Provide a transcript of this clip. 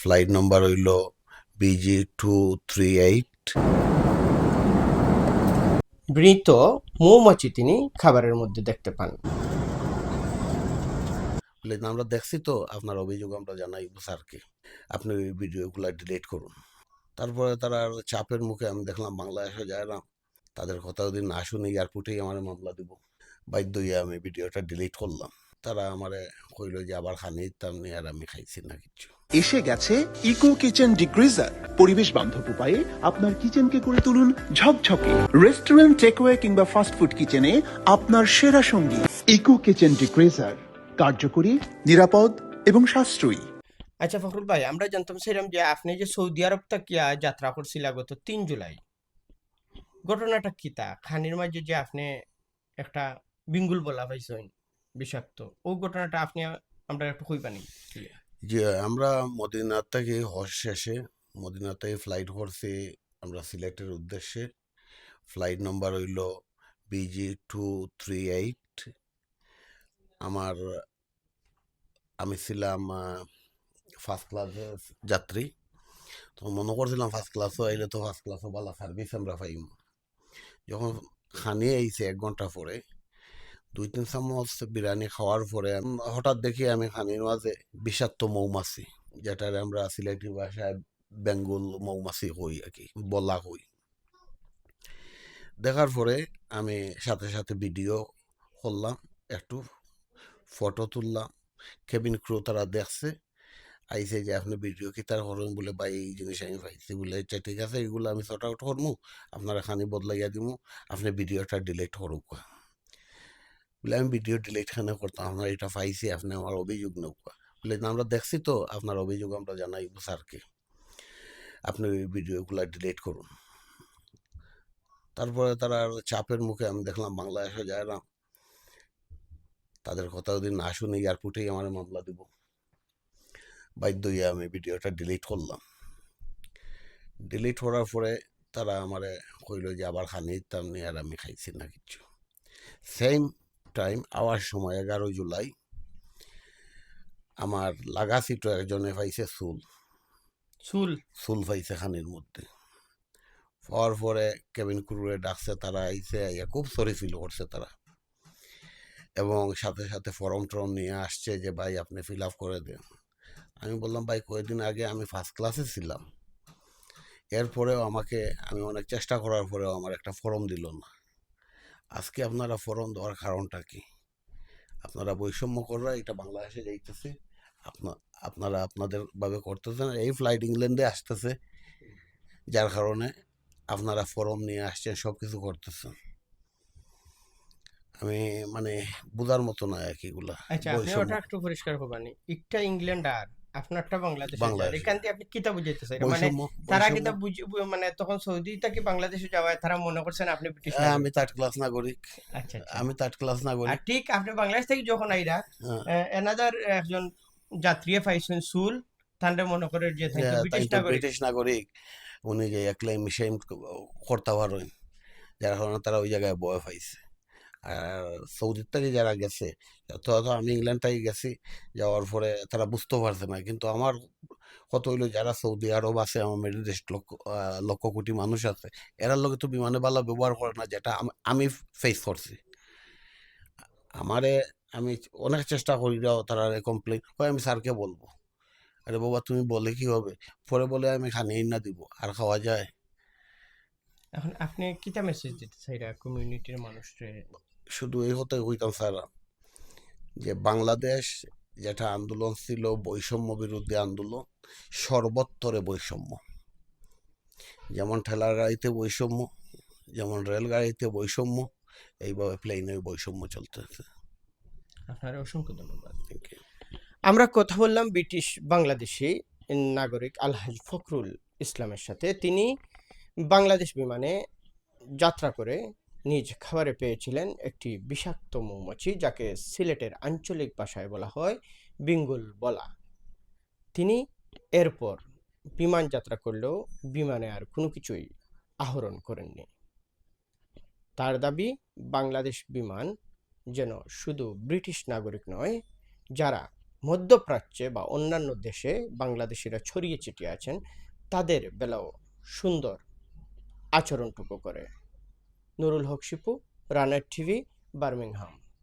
Flight নম্বর হইল busy two three eight মৃত মৌমাছি তিনি খাবারের মধ্যে দেখতে পান। আমরা দেখছি তো আপনার অভিযোগ আমরা জানাই স্যারকে। আপনি ওই ভিডিওগুলো ডিলিট করুন। তারপরে তারা আর চাপের মুখে আমি দেখলাম বাংলাদেশে যায় না। তাদের কথা যদি না শুনে এয়ারপোর্টেই আমার মামলা দিব। বাধ্য হয়ে আমি ভিডিওটা ডিলিট করলাম। তারা আমারে কইল যে আবার খানি দিতাম নি আর আমি খাইছি না কিছু এসে গেছে ইকো কিচেন ডিগ্রিজার। পরিবেশ বান্ধব উপায়ে আপনার কিচেনকে করে তুলুন ঝকঝকে। রেস্টুরেন্ট টেকওয়ে কিংবা ফাস্ট ফুড কিচেনে আপনার সেরা সঙ্গী ইকো কিচেন ডিগ্রিজার। কার্যকরী নিরাপদ এবং সাশ্রয়ী। আচ্ছা ফখরুল ভাই আমরা জানতাম সেরকম যে আপনি যে সৌদি আরব তাকিয়া যাত্রা করছিল গত তিন জুলাই। ঘটনাটা কি তা? খানির মাঝে যে আপনি একটা বিঙ্গুল বলা পাইছেন বিষাক্ত। ও ঘটনাটা আপনি আমরা একটু কইবানি যে আমরা মদিনার থেকে হজ শেষে মদিনা থেকে ফ্লাইট করছি আমরা সিলেটের উদ্দেশ্যে। ফ্লাইট নম্বর হইল বিজি টু থ্রি এইট আমার, আমি ছিলাম ফার্স্ট ক্লাসের যাত্রী। তো মনে করছিলাম ফার্স্ট ক্লাসও আইলে তো ফার্স্ট ক্লাসও ভালো সার্ভিস আমরা পাইম। যখন খানি আইছে এক ঘণ্টা পরে দুই তিন চামচ বিরিয়ানি খাওয়ার পরে হঠাৎ দেখি আমি খানির মাঝে বিষাক্ত মৌমাছি, যেটার আমরা সিলেটি ভাষায় বেঙ্গল মৌমাছি হই আর কি, বলা হই দেখার পরে আমি সাথে সাথে ভিডিও করলাম, একটু ফটো তুললাম, কেবিন ক্রু তারা দেখছে আইসে যে আপনি ভিডিও কি তার হরণ বলে, ভাই, এই জিনিস আমি পাইছি বলে আচ্ছা ঠিক আছে, এগুলো আমি শর্ট আউট করব আপনারা খানি বদলাইয়া দিব আপনি ভিডিওটা ডিলিট করুক। বলে, আমি ভিডিও ডিলিট খানে করতাম? আমরা এটা পাইছি, আপনি আমার অভিযোগ নৌকা বলে আমরা দেখছি তো, আপনার অভিযোগ আমরা জানাই স্যারকে। আপনি ওই ভিডিওগুলো ডিলিট করুন। তারপরে তারা আর চাপের মুখে আমি দেখলাম বাংলাদেশে যায় না। তাদের কথা যদি না শুনে এয়ারপোর্টেই আমার মামলা দিব। বাধ্য হয়ে আমি ভিডিওটা ডিলিট করলাম। ডিলিট করার পরে তারা আমারে কইল যে, আবার খানি দিতাম নি আর আমি খাইছি না কিছু সেম টাইম আওয়ার সময় এগারো জুলাই। আমার লাগা সিটো একজনে পাইছে চুল। চুল? চুল পাইছে খানির মধ্যে। পাওয়ার পরে কেবিন ক্রুরে ডাকছে তারা আইসে আইয়া খুব সরি ফিল করছে তারা। এবং সাথে সাথে ফর্ম টর্ম নিয়ে আসছে যে ভাই আপনি ফিল আপ করে দেন। আমি বললাম ভাই কয়েকদিন আগে আমি ফার্স্ট ক্লাসে ছিলাম। এরপরেও আমাকে আমি অনেক চেষ্টা করার পরেও আমার একটা ফর্ম দিল না। আজকে আপনারা ফর্ম দেওয়ার কারণটা কি? আপনারা বৈষম্য করা এটা বাংলাদেশে যাইতেছে। আপনা আপনারা আপনাদের ভাবে করতেছেন এই ফ্লাইট ইংল্যান্ডে আসতেছে। যার কারণে আপনারা ফরম নিয়ে আসছেন সব কিছু করতেছেন। আমি মানে বোঝার মতো না আর কি এগুলা। আচ্ছা আপনি ওটা একটু পরিষ্কার করবানি একটা ইংল্যান্ড আর? আপনারটা বাংলাদেশ। এখান থেকে আপনি কিতা বুঝাইতেছেন মানে তারা। কিতা মানে তখন সৌদি থেকে বাংলাদেশে যাওয়ায় তারা মনে করছেন আপনি ব্রিটিশ হ্যাঁ, আমি থার্ড ক্লাস নাগরিক। আচ্ছা আচ্ছা। আমি থার্ড ক্লাস নাগরিক। ঠিক আপনি বাংলাদেশ থেকে যখন আইরা হ্যাঁ। এনাদার একজন যাত্রী পাইছেন সুল তান্ডে মনে করে যে হ্যাঁ, ব্রিটিশ নাগরিক। উনি যে একলাই মিশাইম করতে পারেন যার কারণে তারা ওই জায়গায় বয় পাইছে। সৌদির থেকে যারা গেছে, তো আমি ইংল্যান্ড থেকে গেছি, যাওয়ার পরে তারা বুঝতে পারছে না। কিন্তু আমার কত হইল, যারা সৌদি আরব আছে, আমার মিডল ইস্ট লক্ষ লক্ষ কোটি মানুষ আছে, এরার লোকে তো বিমানে বালা ব্যবহার করে না, যেটা আম- ফেস করছি। আমারে আমি অনেক চেষ্টা করি যাও তারা কমপ্লেন হয় আমি স্যারকে বলব। আরে বাবা, তুমি বলে কি হবে? পরে বলে, আমি খানিয়ে না দিব, আর খাওয়া যায়। এখন আপনি কিতা মেসেজ দিতে চাইরা কমিউনিটির মানুষকে শুধু এই হতে হইতাম স্যার যে বাংলাদেশ যেটা আন্দোলন ছিল বৈষম্য বিরুদ্ধে আন্দোলন সর্বত্তরে বৈষম্য। যেমন ঠেলার গাড়িতে বৈষম্য যেমন রেলগাড়িতে বৈষম্য এইভাবে প্লেনে বৈষম্য চলতেছে। আপনার অসংখ্য ধন্যবাদ. আমরা কথা বললাম ব্রিটিশ বাংলাদেশি নাগরিক আলহাজ ফখরুল ইসলামের সাথে। তিনি বাংলাদেশ বিমানে যাত্রা করে নিজ খাবারে পেয়েছিলেন একটি বিষাক্ত মৌমাছি, যাকে সিলেটের আঞ্চলিক ভাষায় বলা হয় বিঙ্গুল বলা। তিনি এরপর বিমান যাত্রা করলেও বিমানে আর কোনো কিছুই আহরণ করেননি। তার দাবি, বাংলাদেশ বিমান যেন শুধু ব্রিটিশ নাগরিক নয়, যারা মধ্যপ্রাচ্যে বা অন্যান্য দেশে বাংলাদেশিরা ছড়িয়ে ছিটিয়ে আছেন, তাদের বেলাও সুন্দর আচরণটুকু করে। Nurul Haque Shipu runner TV Birmingham.